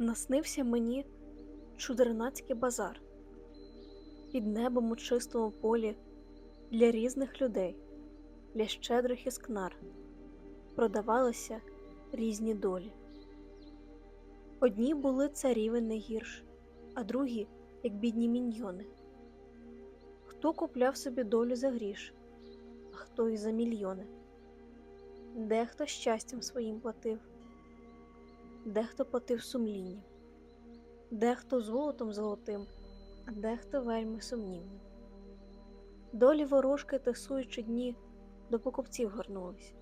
Наснився мені чудернацький базар під небом у чистому полі для різних людей, для щедрих іскнар продавалися різні долі. Одні були царівен не гірш, а другі, як бідні міньйони. Хто купляв собі долю за гріш, а хто і за мільйони. Дехто щастям своїм платив, дехто платив сумлінням, дехто золотом золотим, а дехто вельми сумнівним. Долі ворожки тасуючи дні до покупців горнулись,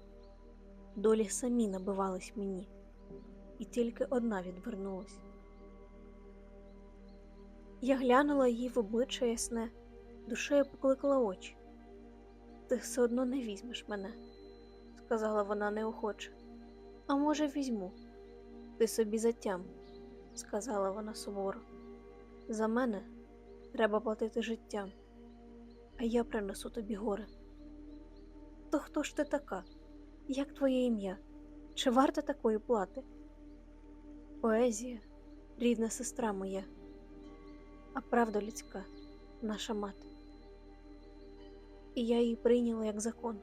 долі самі набивались мені, і тільки одна відвернулась. Я глянула їй в обличчя ясне, душею покликала очі. Ти все одно не візьмеш мене, сказала вона неохоче. А може, візьму. Ти собі затям, сказала вона суворо. За мене треба платити життям, а я принесу тобі горе. То хто ж ти така? Як твоє ім'я? Чи варта такої плати? Поезія, рідна сестра моя, а правда людська, наша мати. І я її прийняла як закон,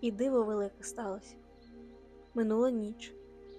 і диво велике сталося. Минула ніч,